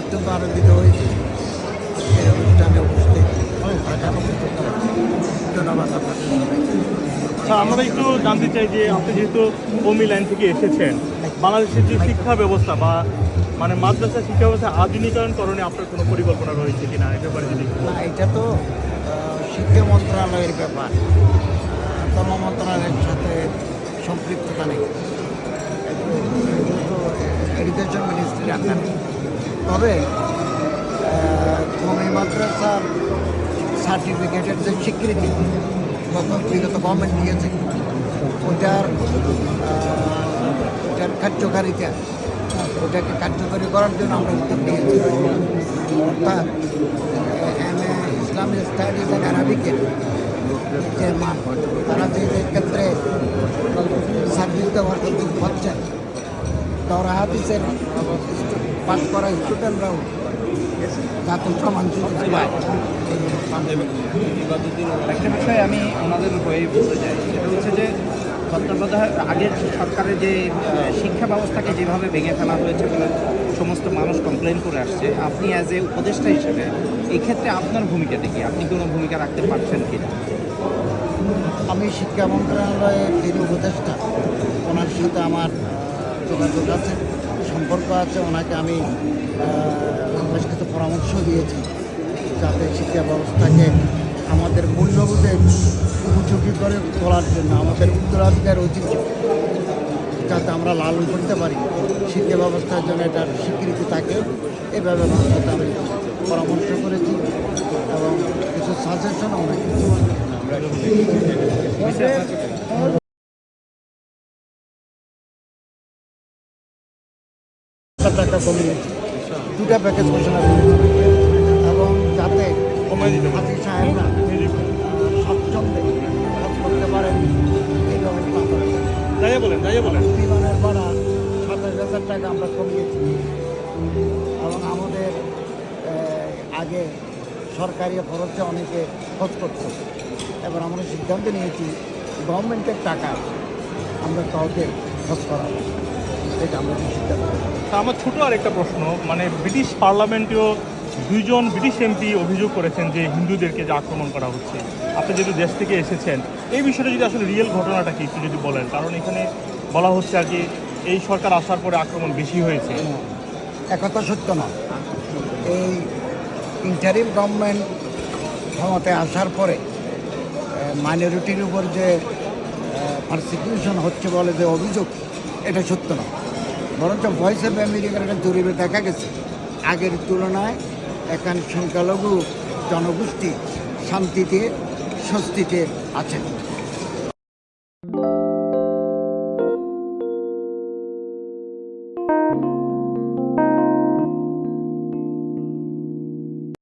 অত্যন্ত আনন্দিত হয়েছি এই অনুষ্ঠানে উপস্থিত ধন্যবাদ। আচ্ছা আমরা একটু জানতে চাই যে আপনি যেহেতু কমি লাইন থেকে এসেছেন বাংলাদেশের যে শিক্ষা ব্যবস্থা বা মানে মাদ্রাসা শিক্ষা ব্যবস্থা আধুনিকায়নকরণে আপনার কোনো পরিকল্পনা রয়েছে কিনা এ ব্যাপারে যদি এটা তো শিক্ষা মন্ত্রণালয়ের ব্যাপার। ধর্ম মন্ত্রণালয়ের সাথে সম্পৃক্ততা নেই। এডুকেশন মিনিস্ট্রির আন্ডারে তবে কমি মাদ্রাসার সার্টিফিকেটের যে স্বীকৃতি গত বিগত গভর্নমেন্ট দিয়েছে ওটার ওটার কার্যকারিতা ওটাকে কার্যকরী করার জন্য আমরা উদ্যোগ নিয়েছি। অর্থাৎ, M A Islamic studies and অ্যারাবিকের যে মান তারা যে ক্ষেত্রে সার্ভিস দেওয়ার সুযোগ পাচ্ছেন তারা হাদিসের পাস করা স্টুডেন্টরাও যাতে সমান সুযোগ পায় এই একটা বিষয় আমি ওনাদের হয়ে বলতে চাই সেটা হচ্ছে যে তত্ত্বাবধায়ক আগের সরকারের যে শিক্ষা ব্যবস্থাকে যেভাবে ভেঙে ফেলা হয়েছে বলে সমস্ত মানুষ কমপ্লেন করে আসছে আপনি অ্যাজ এ উপদেষ্টা হিসেবে এক্ষেত্রে আপনার ভূমিকাটা কি? আপনি কোনো ভূমিকা রাখতে পারছেন কি না আমি শিক্ষা মন্ত্রণালয়ের যিনি উপদেষ্টা ওনার সাথে আমার যোগাযোগ আছে, সম্পর্ক আছে, ওনাকে আমি বেশ কিছু পরামর্শ দিয়েছি যাতে শিক্ষা ব্যবস্থাকে আমাদের মূল্যবোধের উপযোগী করে তোলার জন্য, আমাদের উত্তরাধিকার ঐতিহ্য যাতে আমরা লালন করতে পারি, শিক্ষা ব্যবস্থার জন্য এটার স্বীকৃতি থাকে এভাবে আমি পরামর্শ করেছি এবং কিছু সাজেশন ওনাকে টাকা কমিয়েছি দুটা প্যাকেজ ঘোষণা করেছি। এবং যাতে পারেন হাতি সাহেবরা স্বচ্ছন্দে কাজ করতে পারেন এই ব্যবস্থা আমরা যাই বলেন যাই বলেন। বিমানের ভাড়া সাতাশ হাজার টাকা আমরা কমিয়েছি। এবং আমাদের আগে সরকারি খরচে অনেকে খরচ করত। এবার আমরা সিদ্ধান্ত নিয়েছি গভর্নমেন্টের টাকা আমরা কাউকে খরচ করাবো এটা আমরা সিদ্ধান্ত। তা আমার ছোট আর একটা প্রশ্ন মানে ব্রিটিশ পার্লামেন্টেও দুইজন ব্রিটিশ এমপি অভিযোগ করেছেন যে হিন্দুদেরকে যে আক্রমণ করা হচ্ছে। আপনি যেহেতু দেশ থেকে এসেছেন, এই বিষয়টা যদি আসলে রিয়েল ঘটনাটা কি, একটু যদি বলেন। কারণ এখানে বলা হচ্ছে আর কি, এই সরকার আসার পরে আক্রমণ বেশি হয়েছে। একথা সত্য না। এই ইন্টারিম গভর্নমেন্ট ক্ষমতায় আসার পরে মাইনরিটির উপর যে পারসিকিউশন হচ্ছে বলে যে অভিযোগ, এটা সত্য না। বরঞ্চ ভয়েস অফ আমেরিকার একটা জরিপে দেখা গেছে। আগের তুলনায় এখান সংখ্যালঘু জনগোষ্ঠী শান্তিতে, স্বস্তিতে আছেন।